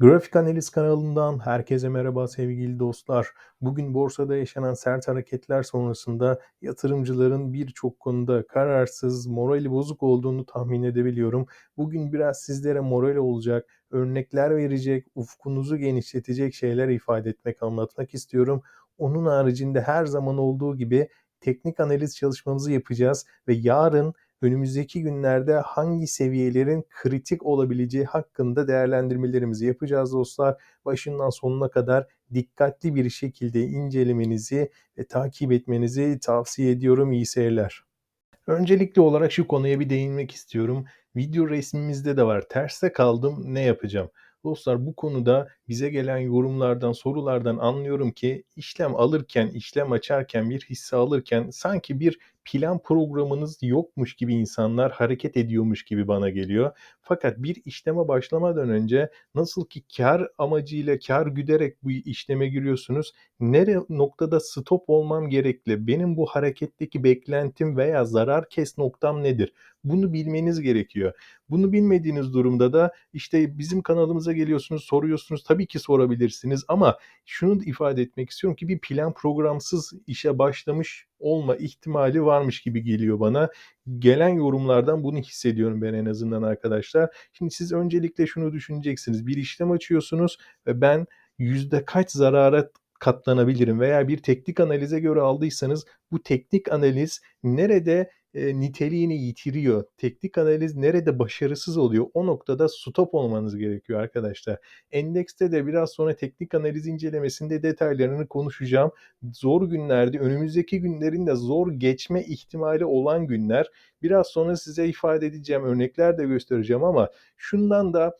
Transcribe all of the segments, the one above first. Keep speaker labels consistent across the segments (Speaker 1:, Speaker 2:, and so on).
Speaker 1: Grafik Analiz kanalından herkese merhaba sevgili dostlar. Bugün borsada yaşanan sert hareketler sonrasında yatırımcıların birçok konuda kararsız, morali bozuk olduğunu tahmin edebiliyorum. Bugün biraz sizlere moral olacak, örnekler verecek, ufkunuzu genişletecek şeyler ifade etmek, anlatmak istiyorum. Onun haricinde her zaman olduğu gibi teknik analiz çalışmamızı yapacağız ve yarın önümüzdeki günlerde hangi seviyelerin kritik olabileceği hakkında değerlendirmelerimizi yapacağız dostlar. Başından sonuna kadar dikkatli bir şekilde incelemenizi ve takip etmenizi tavsiye ediyorum. İyi seyirler. Öncelikli olarak şu konuya bir değinmek istiyorum. Video resmimizde de var. Terste kaldım ne yapacağım? Dostlar bu konuda bize gelen yorumlardan, sorulardan anlıyorum ki işlem alırken, işlem açarken, bir hisse alırken sanki bir plan programınız yokmuş gibi insanlar hareket ediyormuş gibi bana geliyor. Fakat bir işleme başlamadan önce nasıl ki kar amacıyla kar güderek bu işleme giriyorsunuz, nere noktada stop olmam gerekli, benim bu hareketteki beklentim veya zarar kes noktam nedir? Bunu bilmeniz gerekiyor. Bunu bilmediğiniz durumda da işte bizim kanalımıza geliyorsunuz, soruyorsunuz. Tabii ki sorabilirsiniz ama şunu ifade etmek istiyorum ki bir plan programsız işe başlamış olma ihtimali varmış gibi geliyor bana. Gelen yorumlardan bunu hissediyorum ben en azından arkadaşlar. Şimdi siz öncelikle şunu düşüneceksiniz. Bir işlem açıyorsunuz ve ben yüzde kaç zarara katlanabilirim veya bir teknik analize göre aldıysanız bu teknik analiz nerede e, niteliğini yitiriyor? Teknik analiz nerede başarısız oluyor? O noktada stop olmanız gerekiyor arkadaşlar. Endekste de biraz sonra teknik analiz incelemesinde detaylarını konuşacağım. Zor günlerde, önümüzdeki günlerin de zor geçme ihtimali olan günler. Biraz sonra size ifade edeceğim, örnekler de göstereceğim ama şundan da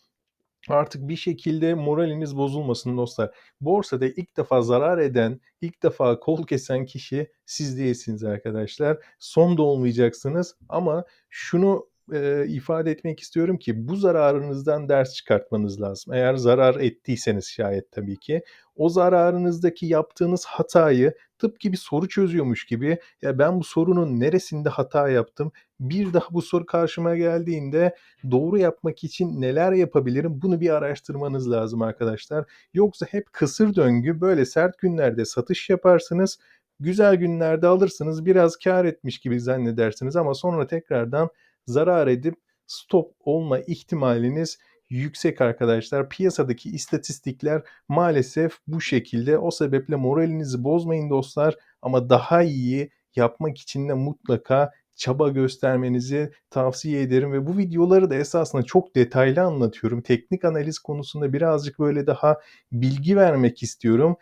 Speaker 1: Artık bir şekilde moraliniz bozulmasın dostlar. Borsada ilk defa zarar eden, ilk defa kol kesen kişi siz değilsiniz arkadaşlar. Son da olmayacaksınız ama şunu e, ifade etmek istiyorum ki bu zararınızdan ders çıkartmanız lazım. Eğer zarar ettiyseniz şayet tabii ki o zararınızdaki yaptığınız hatayı tıpkı bir soru çözüyormuş gibi ya ben bu sorunun neresinde hata yaptım? Bir daha bu soru karşıma geldiğinde doğru yapmak için neler yapabilirim? Bunu bir araştırmanız lazım arkadaşlar. Yoksa hep kısır döngü böyle sert günlerde satış yaparsınız. Güzel günlerde alırsınız biraz kar etmiş gibi zannedersiniz ama sonra tekrardan zarar edip stop olma ihtimaliniz yüksek arkadaşlar. Piyasadaki istatistikler maalesef bu şekilde. O sebeple moralinizi bozmayın dostlar ama daha iyi yapmak için de mutlaka çaba göstermenizi tavsiye ederim ve bu videoları da esasında çok detaylı anlatıyorum. Teknik analiz konusunda birazcık böyle daha bilgi vermek istiyorum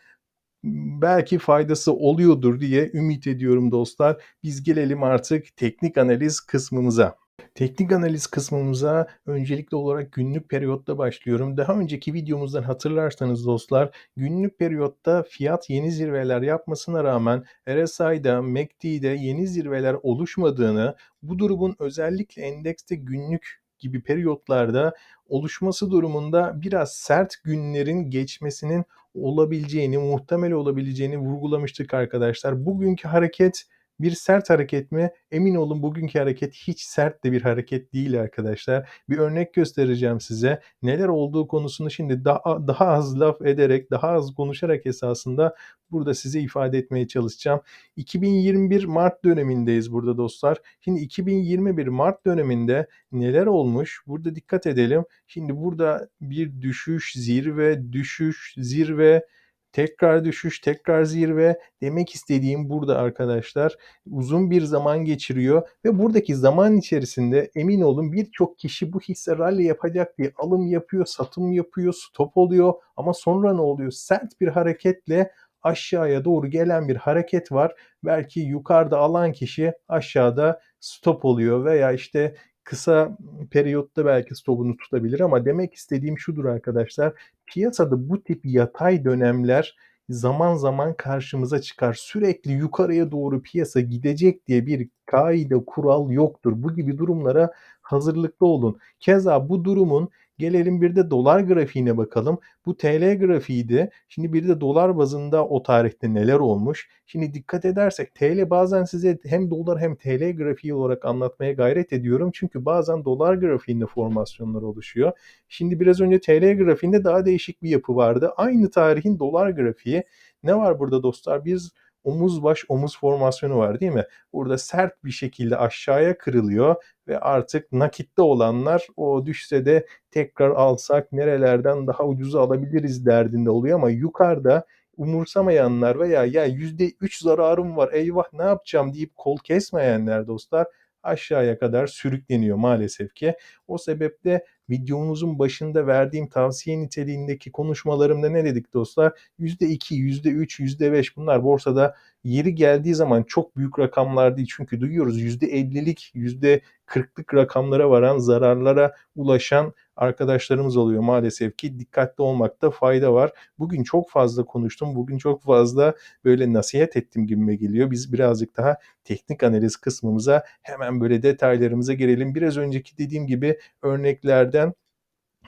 Speaker 1: belki faydası oluyordur diye ümit ediyorum dostlar. Biz gelelim artık teknik analiz kısmımıza. Teknik analiz kısmımıza öncelikli olarak günlük periyotta başlıyorum. Daha önceki videomuzdan hatırlarsanız dostlar günlük periyotta fiyat yeni zirveler yapmasına rağmen RSI'da, MACD'de yeni zirveler oluşmadığını, bu durumun özellikle endekste günlük gibi periyotlarda oluşması durumunda biraz sert günlerin geçmesinin olabileceğini, muhtemel olabileceğini vurgulamıştık arkadaşlar. Bugünkü hareket bir sert hareket mi? Emin olun bugünkü hareket hiç sert de bir hareket değil arkadaşlar. Bir örnek göstereceğim size. Neler olduğu konusunu şimdi daha daha az laf ederek, daha az konuşarak esasında burada size ifade etmeye çalışacağım. 2021 Mart dönemindeyiz burada dostlar. Şimdi 2021 Mart döneminde neler olmuş? Burada dikkat edelim. Şimdi burada bir düşüş, zirve, düşüş, zirve, Tekrar düşüş, tekrar zirve. Demek istediğim burada arkadaşlar uzun bir zaman geçiriyor ve buradaki zaman içerisinde emin olun birçok kişi bu hisse rally yapacak diye alım yapıyor, satım yapıyor, stop oluyor ama sonra ne oluyor? Sert bir hareketle aşağıya doğru gelen bir hareket var. Belki yukarıda alan kişi aşağıda stop oluyor veya işte kısa periyotta belki stopunu tutabilir ama demek istediğim şudur arkadaşlar. Piyasada bu tip yatay dönemler zaman zaman karşımıza çıkar. Sürekli yukarıya doğru piyasa gidecek diye bir kaide, kural yoktur. Bu gibi durumlara hazırlıklı olun. Keza bu durumun gelelim bir de dolar grafiğine bakalım. Bu TL grafiğiydi. Şimdi bir de dolar bazında o tarihte neler olmuş? Şimdi dikkat edersek TL bazen size hem dolar hem TL grafiği olarak anlatmaya gayret ediyorum. Çünkü bazen dolar grafiğinde formasyonlar oluşuyor. Şimdi biraz önce TL grafiğinde daha değişik bir yapı vardı. Aynı tarihin dolar grafiği. Ne var burada dostlar? Biz omuz baş omuz formasyonu var değil mi? Burada sert bir şekilde aşağıya kırılıyor ve artık nakitte olanlar o düşse de tekrar alsak nerelerden daha ucuza alabiliriz derdinde oluyor ama yukarıda umursamayanlar veya ya %3 zararım var eyvah ne yapacağım deyip kol kesmeyenler dostlar aşağıya kadar sürükleniyor maalesef ki. O sebeple videomuzun başında verdiğim tavsiye niteliğindeki konuşmalarımda ne dedik dostlar? %2, %3, %5 bunlar borsada yeri geldiği zaman çok büyük rakamlar değil. Çünkü duyuyoruz %50'lik, %40'lık rakamlara varan zararlara ulaşan arkadaşlarımız oluyor maalesef ki dikkatli olmakta fayda var. Bugün çok fazla konuştum. Bugün çok fazla böyle nasihat ettim gibime geliyor. Biz birazcık daha teknik analiz kısmımıza hemen böyle detaylarımıza girelim. Biraz önceki dediğim gibi örneklerden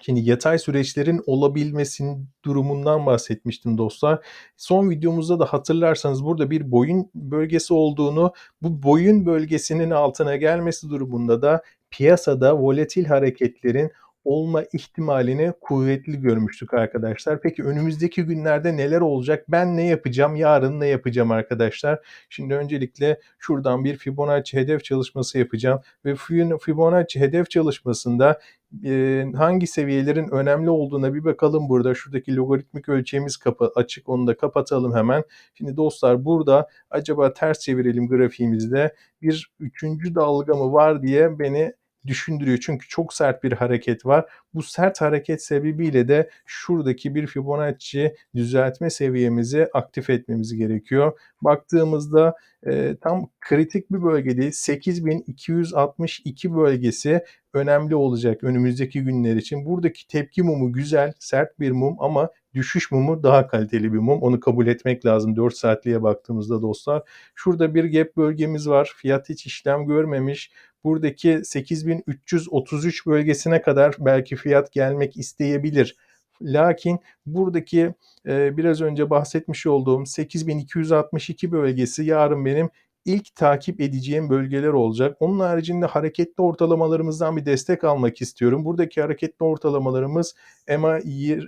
Speaker 1: Şimdi yatay süreçlerin olabilmesinin durumundan bahsetmiştim dostlar. Son videomuzda da hatırlarsanız burada bir boyun bölgesi olduğunu, bu boyun bölgesinin altına gelmesi durumunda da piyasada volatil hareketlerin olma ihtimalini kuvvetli görmüştük arkadaşlar. Peki önümüzdeki günlerde neler olacak? Ben ne yapacağım? Yarın ne yapacağım arkadaşlar? Şimdi öncelikle şuradan bir Fibonacci hedef çalışması yapacağım ve Fibonacci hedef çalışmasında e, hangi seviyelerin önemli olduğuna bir bakalım burada. Şuradaki logaritmik ölçeğimiz kapı açık. Onu da kapatalım hemen. Şimdi dostlar burada acaba ters çevirelim grafiğimizde bir üçüncü dalga mı var diye beni düşündürüyor. Çünkü çok sert bir hareket var. Bu sert hareket sebebiyle de şuradaki bir Fibonacci düzeltme seviyemizi aktif etmemiz gerekiyor. Baktığımızda e, tam kritik bir bölge değil. 8262 bölgesi önemli olacak önümüzdeki günler için. Buradaki tepki mumu güzel, sert bir mum ama düşüş mumu daha kaliteli bir mum. Onu kabul etmek lazım 4 saatliğe baktığımızda dostlar. Şurada bir gap bölgemiz var. Fiyat hiç işlem görmemiş. Buradaki 8333 bölgesine kadar belki fiyat gelmek isteyebilir. Lakin buradaki e, biraz önce bahsetmiş olduğum 8262 bölgesi yarın benim ilk takip edeceğim bölgeler olacak. Onun haricinde hareketli ortalamalarımızdan bir destek almak istiyorum. Buradaki hareketli ortalamalarımız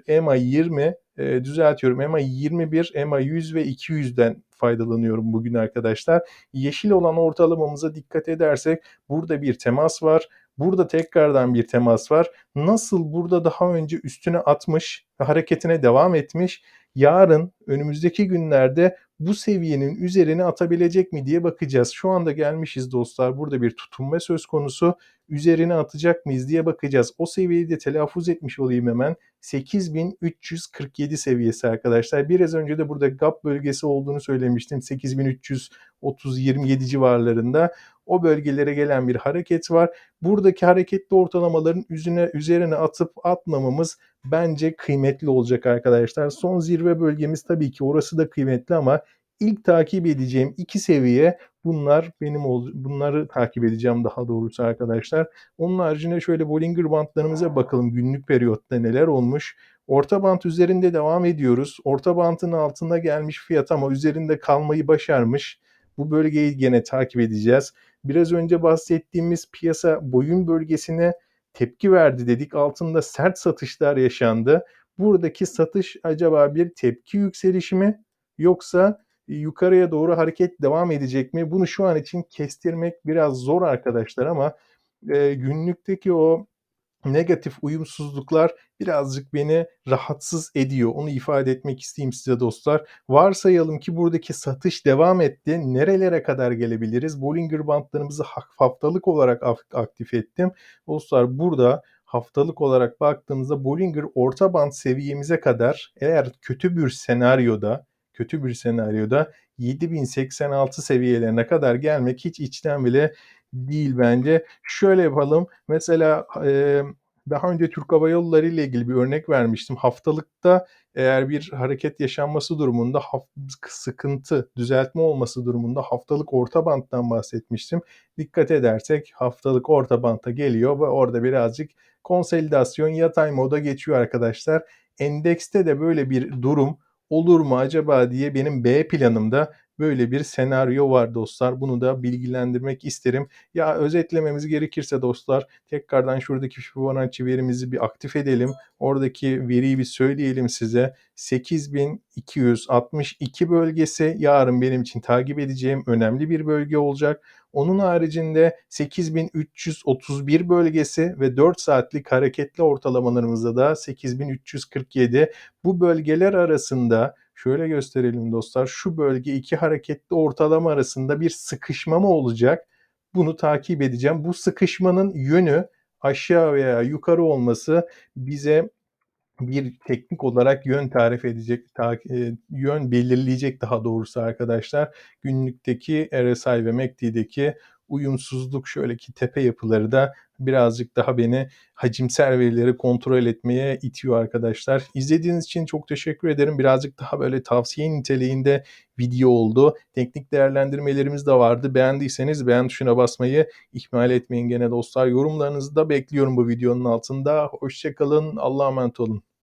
Speaker 1: EMA 20, e, düzeltiyorum EMA 21, EMA 100 ve 200'den faydalanıyorum bugün arkadaşlar. Yeşil olan ortalamamıza dikkat edersek burada bir temas var. Burada tekrardan bir temas var. Nasıl burada daha önce üstüne atmış hareketine devam etmiş. Yarın önümüzdeki günlerde bu seviyenin üzerine atabilecek mi diye bakacağız. Şu anda gelmişiz dostlar. Burada bir tutunma söz konusu. Üzerine atacak mıyız diye bakacağız. O seviyeyi de telaffuz etmiş olayım hemen. 8347 seviyesi arkadaşlar. Biraz önce de burada gap bölgesi olduğunu söylemiştim. 8330-27 civarlarında o bölgelere gelen bir hareket var. Buradaki hareketli ortalamaların üzerine, üzerine atıp atmamamız bence kıymetli olacak arkadaşlar. Son zirve bölgemiz tabii ki orası da kıymetli ama ilk takip edeceğim iki seviye bunlar benim bunları takip edeceğim daha doğrusu arkadaşlar. Onun haricinde şöyle Bollinger bantlarımıza bakalım günlük periyotta neler olmuş. Orta bant üzerinde devam ediyoruz. Orta bantın altında gelmiş fiyat ama üzerinde kalmayı başarmış. Bu bölgeyi gene takip edeceğiz. Biraz önce bahsettiğimiz piyasa boyun bölgesine tepki verdi dedik. Altında sert satışlar yaşandı. Buradaki satış acaba bir tepki yükselişi mi yoksa yukarıya doğru hareket devam edecek mi? Bunu şu an için kestirmek biraz zor arkadaşlar ama e, günlükteki o negatif uyumsuzluklar birazcık beni rahatsız ediyor. Onu ifade etmek isteyeyim size dostlar. Varsayalım ki buradaki satış devam etti. Nerelere kadar gelebiliriz? Bollinger bantlarımızı haftalık olarak aktif ettim. Dostlar burada haftalık olarak baktığımızda Bollinger orta band seviyemize kadar eğer kötü bir senaryoda kötü bir senaryoda 7086 seviyelerine kadar gelmek hiç içten bile değil bence. Şöyle yapalım. Mesela e, Daha önce Türk Hava Yolları ile ilgili bir örnek vermiştim. Haftalıkta eğer bir hareket yaşanması durumunda sıkıntı, düzeltme olması durumunda haftalık orta banttan bahsetmiştim. Dikkat edersek haftalık orta bantta geliyor ve orada birazcık konsolidasyon yatay moda geçiyor arkadaşlar. Endekste de böyle bir durum olur mu acaba diye benim B planımda böyle bir senaryo var dostlar. Bunu da bilgilendirmek isterim. Ya özetlememiz gerekirse dostlar tekrardan şuradaki Fibonacci verimizi bir aktif edelim. Oradaki veriyi bir söyleyelim size. 8262 bölgesi yarın benim için takip edeceğim önemli bir bölge olacak. Onun haricinde 8331 bölgesi ve 4 saatlik hareketli ortalamalarımızda da 8347. Bu bölgeler arasında şöyle gösterelim dostlar. Şu bölge iki hareketli ortalama arasında bir sıkışma mı olacak? Bunu takip edeceğim. Bu sıkışmanın yönü aşağı veya yukarı olması bize bir teknik olarak yön tarif edecek, ta, e, yön belirleyecek daha doğrusu arkadaşlar. Günlükteki RSI ve MACD'deki uyumsuzluk şöyleki tepe yapıları da birazcık daha beni hacimsel verileri kontrol etmeye itiyor arkadaşlar. İzlediğiniz için çok teşekkür ederim. Birazcık daha böyle tavsiye niteliğinde video oldu. Teknik değerlendirmelerimiz de vardı. Beğendiyseniz beğen tuşuna basmayı ihmal etmeyin gene dostlar. Yorumlarınızı da bekliyorum bu videonun altında. Hoşçakalın. Allah'a emanet olun.